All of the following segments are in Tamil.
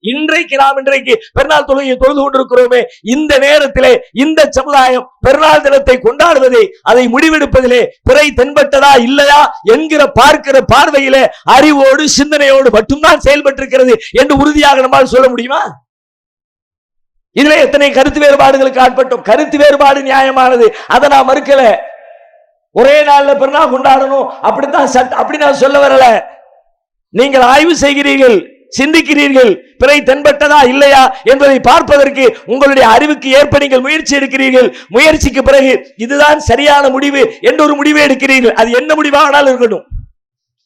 இன்றைக்கு நாம் இன்றைக்கு பெருநாள் தொழுகையை தொழுது கொண்டிருக்கிறோமே இந்த நேரத்திலே இந்த சமுதாயம் பெருநாள் தினத்தை கொண்டாடுவதை அதை முடிவெடுப்பதிலே பிறை தென்பட்டதா இல்லையா என்கிற பார்க்கிற பார்வையிலே அறிவோடு சிந்தனையோடு மட்டும்தான் செயல்பட்டிருக்கிறது என்று உறுதியாக நம்மால் சொல்ல முடியுமா? இதுல எத்தனை கருத்து வேறுபாடுகளுக்கு ஆட்பட்டோம். கருத்து வேறுபாடு நியாயமானது. அதை நான் மறுக்கல. ஒரே நாள்ல பெருநாள் கொண்டாடணும். அப்படித்தான் சட்ட அப்படி நான் சொல்ல வரல. நீங்கள் ஆய்வு செய்கிறீர்கள். சிந்திக்கிறீர்கள்? பிறை தென்பட்டதா இல்லையா என்பதை பார்ப்பதற்கு உங்களுடைய அறிவுக்கு ஏற்ப நீங்கள் முயற்சி எடுக்கிறீர்கள். முயற்சிக்கு பிறகு இதுதான் சரியான முடிவு என்ற ஒரு முடிவை எடுக்கிறீர்கள். அது என்ன முடிவானாலும் இருக்கட்டும்.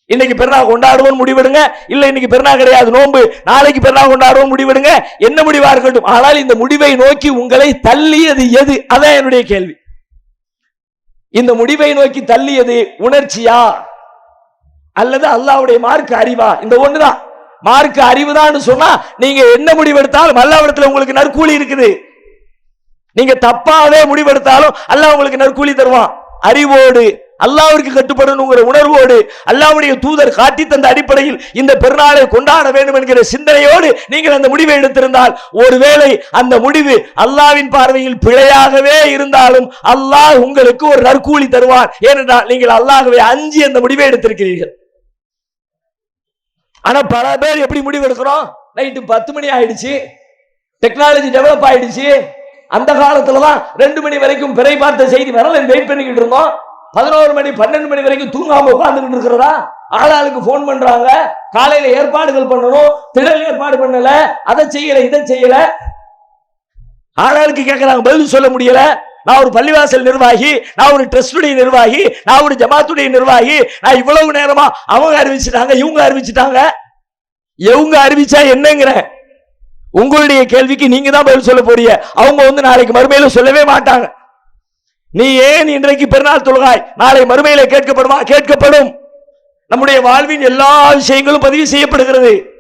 இன்னைக்கு பெருநாள் கொண்டாடுவோம் முடிவெடுங்க. இல்ல இன்னைக்கு பெருநாள் கிடையாது. நோன்பு. நாளைக்கு பெருநாள் கொண்டாடுவோம் முடிவெடுங்க. என்ன முடிவா இருக்கட்டும். ஆனால் இந்த முடிவை நோக்கி உங்களை தள்ளியது எது? அதான் என்னுடைய கேள்வி. இந்த முடிவை நோக்கி தள்ளியது உணர்ச்சியா? அல்லது அல்லாவுடைய மார்க் அறிவா? இந்த ஒண்ணுதான். மார்க்க அறிவுதான்னு சொன்னா நீங்க என்ன முடிவெடுத்தாலும் மல்லாவிடத்துல உங்களுக்கு நற்கூலி இருக்குது. நீங்க தப்பாவே முடிவெடுத்தாலும் அல்லாஹ் உங்களுக்கு நற்கூலி தருவான். அறிவோடு அல்லாவிற்கு கட்டுப்படணுங்கிற உணர்வோடு அல்லாவுடைய தூதர் காட்டி தந்த அடிப்படையில் இந்த பெருநாளை கொண்டாட வேண்டும் என்கிற சிந்தனையோடு நீங்கள் அந்த முடிவை எடுத்திருந்தால் ஒருவேளை அந்த முடிவு அல்லாவின் பார்வையில் பிழையாகவே இருந்தாலும் அல்லாஹ் உங்களுக்கு ஒரு நற்கூலி தருவான் ஏனென்றால் நீங்கள் அல்லாகவே அஞ்சு அந்த முடிவை எடுத்திருக்கிறீர்கள். ஆனா பல பேர் எப்படி முடிவு எடுக்கிறோம்? நைட்டு பத்து மணி ஆயிடுச்சு. டெக்னாலஜி டெவலப் ஆயிடுச்சு. அந்த காலத்துல தான் ரெண்டு மணி வரைக்கும் பிறை பார்த்த செய்தி வரல. வெயிட் பண்ணிக்கிட்டு இருந்தோம். பதினோரு மணி பன்னெண்டு மணி வரைக்கும் தூங்காம உட்கார்ந்துகிட்டு இருக்கிறதா? ஆளாளுக்கு ஃபோன் பண்றாங்க. காலையில ஏற்பாடுகள் பண்ணணும். திடல் ஏற்பாடு பண்ணல. அதை செய்யல இதை செய்யல. ஆளாளுக்கு கேட்கறாங்க பதில் சொல்ல முடியல. நான் ஒரு பள்ளிவாசல் நிர்வாகி நான் ஒரு ட்ரஸ்டுடைய நிர்வாகி நான் ஒரு ஜமாத்துடைய நிர்வாகி நான் இவ்வளவு நேரமா அவங்க அறிவிச்சிட்டாங்க இவங்க அறிவிச்சிட்டாங்க? இவங்க அறிவிச்சா என்னங்கிற? உங்களுடைய கேள்விக்கு நீங்க தான் பதில் சொல்ல போறீங்க. அவங்க வந்து நாளைக்கு மறுமையில சொல்லவே மாட்டாங்க. நீ ஏன் இன்றைக்கு பெருநாள் தொழுகாய்? நாளை மறுமையில கேட்கப்படுமா? கேட்கப்படும். நம்முடைய வாழ்வின் எல்லா விஷயங்களும் பதிவு செய்யப்படுகிறது.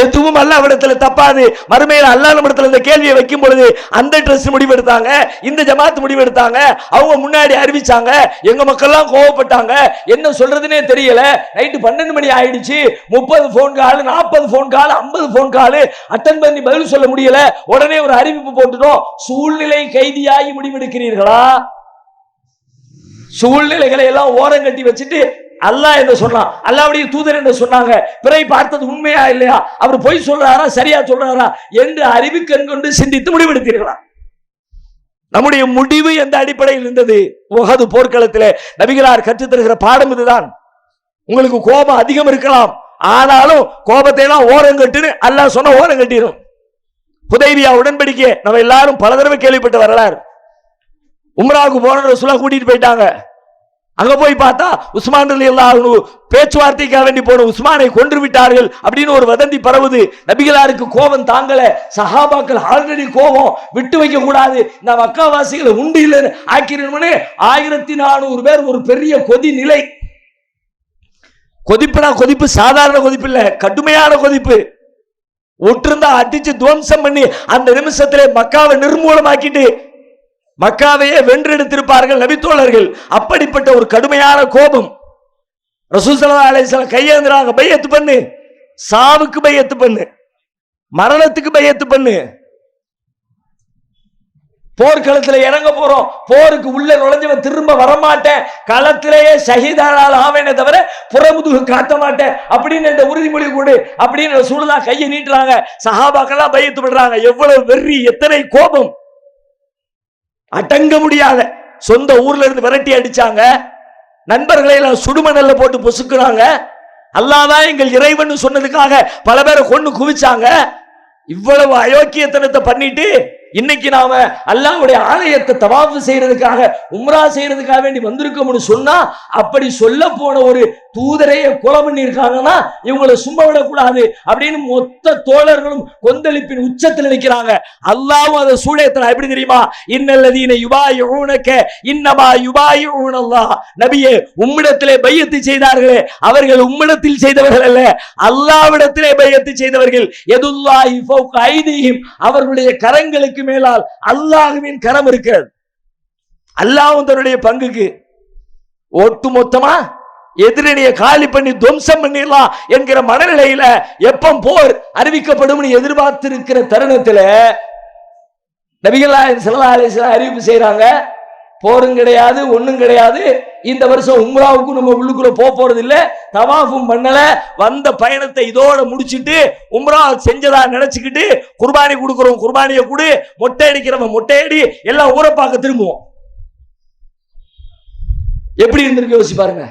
எதுவும் அல்லாவிடத்தில் தப்பாது. மறுமையில் அல்லாஹ் இடத்துல இந்த கேள்வியை வைக்கும் பொழுது அந்த ட்ரெஸ் முடிவெடுத்தாங்க இந்த ஜமாத் முடிவெடுத்தாங்க அவங்க முன்னாடி அறிவிச்சாங்க எங்க மக்கள்லாம் கோவப்பட்டாங்க. என்ன சொல்றதுனே தெரியல. நைட்டு பன்னெண்டு மணி ஆயிடுச்சு. முப்பது போன் கால் நாற்பது போன் கால் ஐம்பது போன் கால் அட்டன் பண்ணி பதில் சொல்ல முடியல. உடனே ஒரு அறிவிப்பு போட்டுட்டோம். சூழ்நிலை கைதியாகி முடிவெடுக்கிறீர்களா? சூழ்நிலைகளை எல்லாம் ஓரம் கட்டி வச்சுட்டு அல்லாஹ் என்ன சொன்னான். அல்லாவுடைய தூதர் என்று சொன்னாங்க. பிறை பார்த்தது உண்மையா இல்லையா? அவர் பொய் சொல்றாரா சரியா சொல்றாரா என்று அறிவு கண் கொண்டு சிந்தித்து முடிவெடுத்தீர்களா? நம்முடைய முடிவு எந்த அடிப்படையில் இருந்தது? உகது போர்க்களத்திலே நபிகளார் கற்றுத்தருகிற பாடம் இதுதான். உங்களுக்கு கோபம் அதிகம் இருக்கலாம். ஆனாலும் கோபத்தை எல்லாம் ஓரம் கட்டுன்னு அல்லாஹ் சொன்ன ஓரம் கட்டிடும். புதைவியா உடன்படிக்கை நம்ம எல்லாரும் பல தடவை கேள்விப்பட்டு வரலாறு. உம்ராவுக்கு போன ரசூலா கூட்டிட்டு போயிட்டாங்க. அங்க போய் பார்த்தா உஸ்மான் அலி அல்லாஹ் பேச்சுவார்த்தைக்காக வேண்டி போன உஸ்மானை கொன்று விட்டார்கள் அப்படின்னு ஒரு வதந்தி பரவுது. நபிகளாருக்கு கோபம் தாங்கல. சஹாபாக்கள் ஆல்ரெடி கோபம். விட்டு வைக்க கூடாது. இந்த மக்காவாசிகளை உண்டு இல்லைன்னு ஆக்கிரமணே ஆயிரத்தி நானூறு பேர் ஒரு பெரிய கொதி நிலை. கொதிப்புனா கொதிப்பு சாதாரண கொதிப்பு இல்லை. கடுமையான கொதிப்பு. ஒற்றிருந்தா அடிச்சு துவம்சம் பண்ணி அந்த நிமிஷத்திலே மக்காவை நிர்மூலமாக்கிட்டு மக்காவையே வென்றெடுத்திருப்பார்கள் நபித்தோழர்கள். அப்படிப்பட்ட ஒரு கடுமையான கோபம். ரசூசல்லா அலைஹிஸ்ஸலாம் கையேந்துறாங்க பையத்து பண்ணு. சாவுக்கு பையத்து பண்ணு. மரணத்துக்கு பையத்து பண்ணு. போர்க்களத்தில் இறங்க போறோம். போருக்கு உள்ள நுழைஞ்சவன் திரும்ப வரமாட்டேன். களத்திலேயே ஷஹீதானால் ஆவேனே தவிர புறமுதுகு காட்ட மாட்டேன். அப்படின்னு இந்த உறுதிமொழி கொடு. அப்படின்னு சூழலா கையை நீட்டுறாங்க. சஹாபாக்கெல்லாம் பயத்து விடுறாங்க. எவ்வளவு வெறி எத்தனை கோபம். அடங்க முடியாத. சொந்த ஊர்ல இருந்து விரட்டி அடிச்சாங்க. நண்பர்களை எல்லாம் சுடுமணல்ல போட்டு பொசுக்குறாங்க. அல்லாதான் எங்கள் இறைவன் சொன்னதுக்காக பல பேரை கொண்டு குவிச்சாங்க. இவ்வளவு அயோக்கியத்தனத்தை பண்ணிட்டு இன்னைக்கு நாம அல்லாவுடைய ஆலயத்தை தவாஃபு செய்யறதுக்காக உம்ரா செய்யறதுக்காக வேண்டி வந்திருக்கோம்னு சொன்னா அப்படி சொல்ல போன ஒரு தூதரையே கொலை பண்ணியிருக்காங்கன்னா இவங்களை சும்மா விடக்கூடாது அப்படின்னு மொத்த தோழர்களும் கொந்தளிப்பின் உச்சத்தில் நிற்கிறாங்க. அல்லாவும் அதை சூழத்தில் எப்படி தெரியுமா? இன்னல்லதீன யுபாயுனக்க இன்னமா யுபாயுனல்லா நபியே உம்மிடத்திலே பையத்து செய்தார்களே. அவர்கள் உம்மிடத்தில் செய்தவர்கள் அல்ல. அல்லாவிடத்திலே பையத்து செய்தவர்கள். எதுல்லாஹி ஃபௌக ஐதீஹிம். அவர்களுடைய கரங்களுக்கு மேலால் அல்லாஹுவின் கரம் இருக்கிறது. அல்லாஹ்வும் தன்னுடைய பங்குக்கு ஒட்டு மொத்தமா எதிரணியை காலி பண்ணி துவம்சம் பண்ணிடலாம் என்கிற மனநிலையில எப்போ போர் அறிவிக்கப்படும் எதிர்பார்த்திருக்கிற தருணத்துல நபிகளா செல்லா அறிவிப்பு செய்யறாங்க போரும் கிடையாது ஒன்றும் கிடையாது. இந்த வருஷம் உம்ராவுக்கும் நம்ம உள்ளுக்குள்ள போக போறது இல்லை தவாஃபும் பண்ணல. வந்த பயணத்தை இதோட முடிச்சிட்டு உம்ரா செஞ்சதா நினைச்சுக்கிட்டு குர்பானி கொடுக்குறோம் குர்பானியை கொடு. மொட்டை அடிக்கிறவன் மொட்டையடி எல்லாம் ஊரை பார்க்க திரும்புவோம். எப்படி இருந்திருக்கு? யோசிச்சு பாருங்க.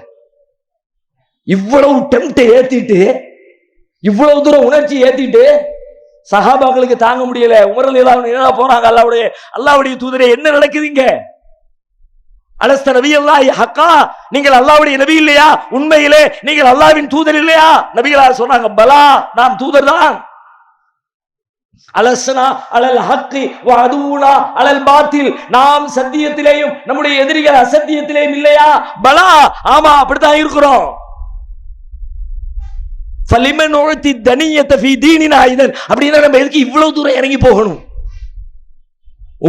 இவ்வளவு டெம்ட்டை ஏத்திட்டு இவ்வளவு தூரம் உணர்ச்சி ஏத்திட்டு சஹாபாக்களுக்கு தாங்க முடியல. உமரல் என்ன போறாங்க? அல்லாவுடைய அல்லாவுடைய தூதரே என்ன நடக்குதுங்க அலஸ்த நபி அல்லாஹ் ஹக்கா நீங்கள் அல்லாவுடைய நபி இல்லையா? உண்மையிலே நீங்கள் அல்லாவின் தூதர் இல்லையா? நபிகளா சொன்னாங்க பலா நாம் தூதர் தான் அலசனா அலல் ஹக்கு அதுனா அலல் பாத்தில். நாம் சத்தியத்திலேயும் நம்முடைய எதிரிகள் அசத்தியத்திலேயும் இல்லையா? பலா ஆமா அப்படித்தான் இருக்கிறோம். ஃபலிமன் உழத்தி தனியத்தை ஃபி தீனின் ஆயுதன் அப்படின்னா நம்ம எதுக்கு இவ்வளவு தூரம் இறங்கி போகணும்?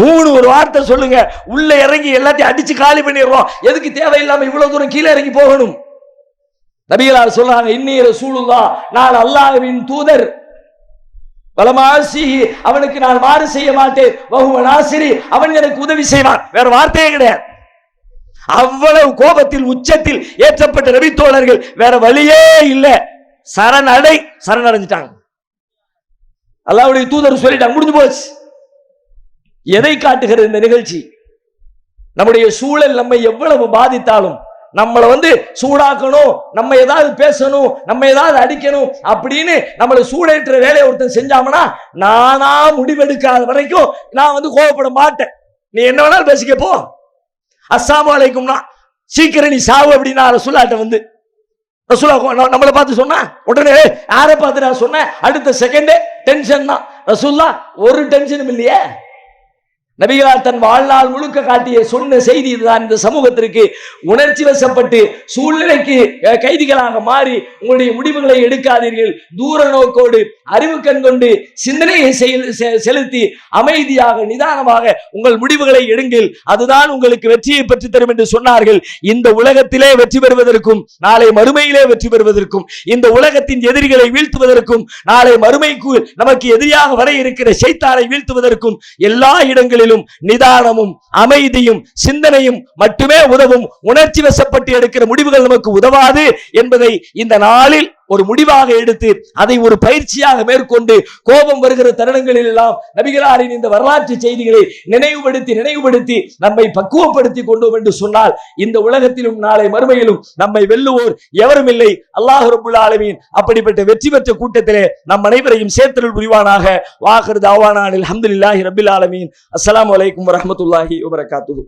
ஊனு ஒரு வார்த்தை சொல்லுங்க. உள்ள இறங்கி எல்லாத்தையும் அடிச்சு காலி பண்ணிடுறோம். எதுக்கு தேவையில்லாம இவ்வளவு தூரம் கீழே இறங்கி போகணும்? நபிகளார் சொல்றாங்க இன்னீர சூழுல்லா நான் அல்லாஹ்வின் தூதர். பலமாசி அவனுக்கு நான் மாறு செய்ய மாட்டேன். வகுவன் ஆசிரி அவன் எனக்கு உதவி செய்வான். வேற வார்த்தையே கிடையாது. அவ்வளவு கோபத்தில் உச்சத்தில் ஏற்றப்பட்ட ரவி தோழர்கள் வேற வழியே இல்லை. சரணடை சரணடைஞ்சிட்டாங்க. அல்லாவுடைய தூதர் சொல்லிட்டாங்க முடிஞ்சு போச்சு. எதை காட்டுகிறது இந்த நிகழ்ச்சி? நம்முடைய சூழல் நம்மை எவ்வளவு பாதித்தாலும் நம்மளை வந்து சூடாக்கணும் நம்ம ஏதாவது பேசணும் நம்ம ஏதாவது அடிக்கணும் அப்படின்னு நம்மளை சூடேற்ற வேலையை ஒருத்தன் செஞ்சாமனா நானா முடிவெடுக்காத வரைக்கும் நான் வந்து கோவப்பட மாட்டேன். நீ என்ன வேணாலும் பேசிக்கப்போ அஸ்ஸாம் வலைக்கும்னா சீக்கிரம் நீ சாவு அப்படின்னா சொல்லாட்ட வந்து. ரசூலா நம்மளை பார்த்து சொன்னா உடனே யாரை பார்த்து நான் சொன்னேன்? அடுத்த செகண்டே டென்ஷன் தான். ரசூல்லா ஒரு டென்ஷனும் இல்லையே. நபிகளார் தன் வாழ்நாள் முழுக்க காட்டிய சொன்ன செய்தி இதுதான். இந்த சமூகத்திற்கு உணர்ச்சி வசப்பட்டு சூழ்நிலைக்கு கைதிகளாக மாறி உங்களுடைய முடிவுகளை எடுக்காதீர்கள். தூர நோக்கோடு அறிவு கண் கொண்டு சிந்தனையை செலுத்தி அமைதியாக நிதானமாக உங்கள் முடிவுகளை எடுங்கள். அதுதான் உங்களுக்கு வெற்றியை பெற்று தரும் என்று சொன்னார்கள். இந்த உலகத்திலே வெற்றி பெறுவதற்கும் நாளை மறுமையிலே வெற்றி பெறுவதற்கும் இந்த உலகத்தின் எதிரிகளை வீழ்த்துவதற்கும் நாளை மறுமைக்கு நமக்கு எதிரியாக வர இருக்கிற செய்தாரை வீழ்த்துவதற்கும் எல்லா இடங்களிலும் நிதானமும் அமைதியும் சிந்தனையும் மட்டுமே உதவும் உணர்ச்சி வசப்பட்டு எடுக்கிற முடிவுகள் நமக்கு உதவாது என்பதை இந்த நாளில் ஒரு முடிவாக எடுத்து அதை ஒரு பயிற்சியாக மேற்கொண்டு கோபம் வருகிற தருணங்களில் எல்லாம் நபிகளாரின் இந்த வரலாற்று செய்திகளை நினைவுபடுத்தி நினைவுபடுத்தி நம்மை பக்குவப்படுத்தி கொண்டோம் என்று சொன்னால் இந்த உலகத்திலும் நாளை மறுமையிலும் நம்மை வெல்லுவோர் எவரும் இல்லை. அல்லாஹ் ரபுல் ஆலமீன் அப்படிப்பட்ட வெற்றி பெற்ற கூட்டத்திலே நம் அனைவரையும் சேர்த்தல் புரிவானாக. வாகர் தாவானானில் அஹமதுல்லாஹி ரபில் ஆலமீன். அஸ்லாம் வலைக்கம் வரமத்துல்லாஹி வபரகாத்துஹு.